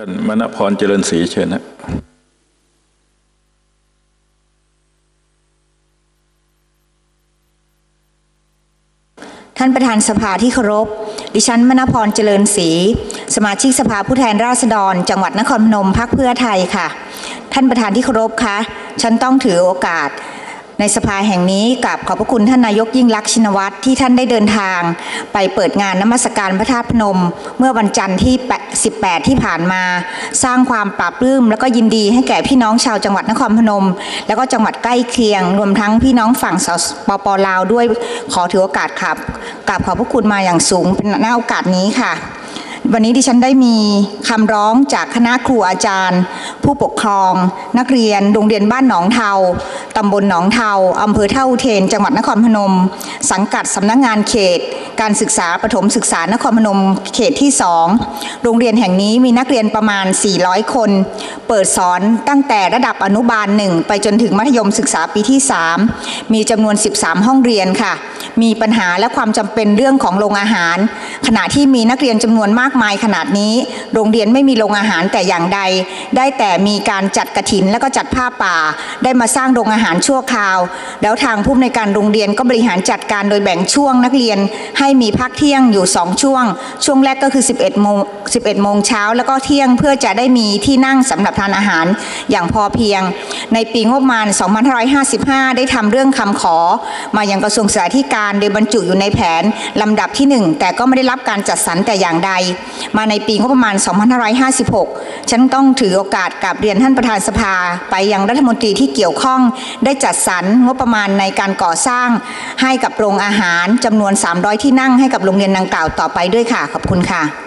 ท่านมณพรเจริญศรีเชิญนะท่านประธานสภาที่เคารพ ดิฉันมณพรเจริญศรี สมาชิกสภาผู้แทนราษฎร จังหวัดนครพนมพักเพื่อไทยค่ะ ท่านประธานที่เคารพคะ ฉันต้องถือโอกาส ในสภาแห่งนี้กับขอบพระคุณท่านนายกยิ่งลักษณ์ชินวัตรที่ท่านได้เดินทาง ไปเปิดงานนมัสการพระธาตุพนม เมื่อวันจันทร์ที่ 18 ที่ผ่านมา สร้างความปราบปลื้ม แล้วก็ยินดีให้แก่พี่น้องชาวจังหวัดนครพนม แล้วก็จังหวัดใกล้เคียง รวมทั้งพี่น้องฝั่งสปปลาวด้วยขอถือโอกาสครับกราบขอบพระคุณมาอย่างสูงเป็นหน้าโอกาสนี้ค่ะ วันนี้ดิฉันได้มีคำร้องจากคณะครูอาจารย์ ผู้ปกครอง นักเรียนโรงเรียนบ้านหนองเทาตำบลหนองเทาอำเภอเท่าเทน จังหวัดนครพนม สังกัดสำนักงานเขต การศึกษาปฐมศึกษานครพนมเขตที่ 2 โรงเรียนแห่งนี้มีนักเรียนประมาณ 400 คน เปิดสอนตั้งแต่ระดับอนุบาล 1 ไปจนถึงมัธยมศึกษาปีที่ 3 มีจำนวน 13 ห้องเรียนค่ะ มีปัญหาและความจำเป็นเรื่องของโรงอาหาร ขณะที่มีนักเรียนจำนวนมากมายขนาดนี้ โรงเรียนไม่มีโรงอาหารแต่อย่างใด ได้แต่มีการจัดกระถินและก็จัดผ้าป่า ได้มาสร้างโรงอาหารชั่วคราว แล้วทางผู้อำนวยการโรงเรียนก็บริหารจัดการโดยแบ่งช่วงนักเรียน ให้มีพักเที่ยงอยู่ 2 ช่วง ช่วงแรกก็คือ 11โมง11โมงเช้าแล้วก็เที่ยงเพื่อจะได้มีที่นั่งสำหรับทานอาหารอย่างพอเพียง ในปีงบประมาณ 2555 ได้ทำเรื่องคำขอ มายังกระทรวงศึกษาธิการโดยบรรจุอยู่ในแผนลำดับที่ 1 แต่ก็ไม่ได้รับการจัดสรรแต่อย่างใดมาในปีงบประมาณ 2556 ฉันต้องถือโอกาสกราบเรียนท่านประธานสภา ไปยังรัฐมนตรีที่เกี่ยวข้อง ได้จัดสรรงบประมาณในการก่อสร้าง ให้กับโรงอาหารจำนวน 300 ที่นั่งให้กับโรงเรียนดังกล่าวต่อไปด้วยค่ะ ขอบคุณค่ะ